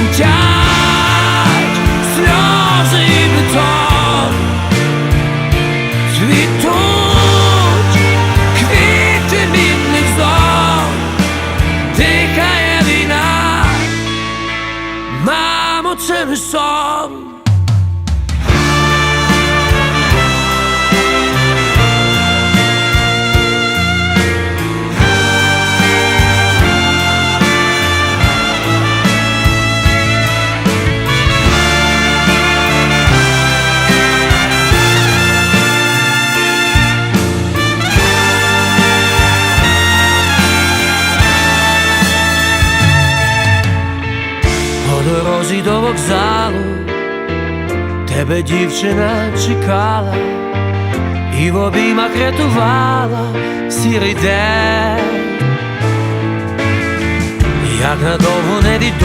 тремтять сльози і бетон, цвітуть квіти бідних зон, дихає війна, мамо, це не сон. По дорозі до вокзалу тебе дівчина чекала і в обіймах рятувала сірий день, як надовго невідомо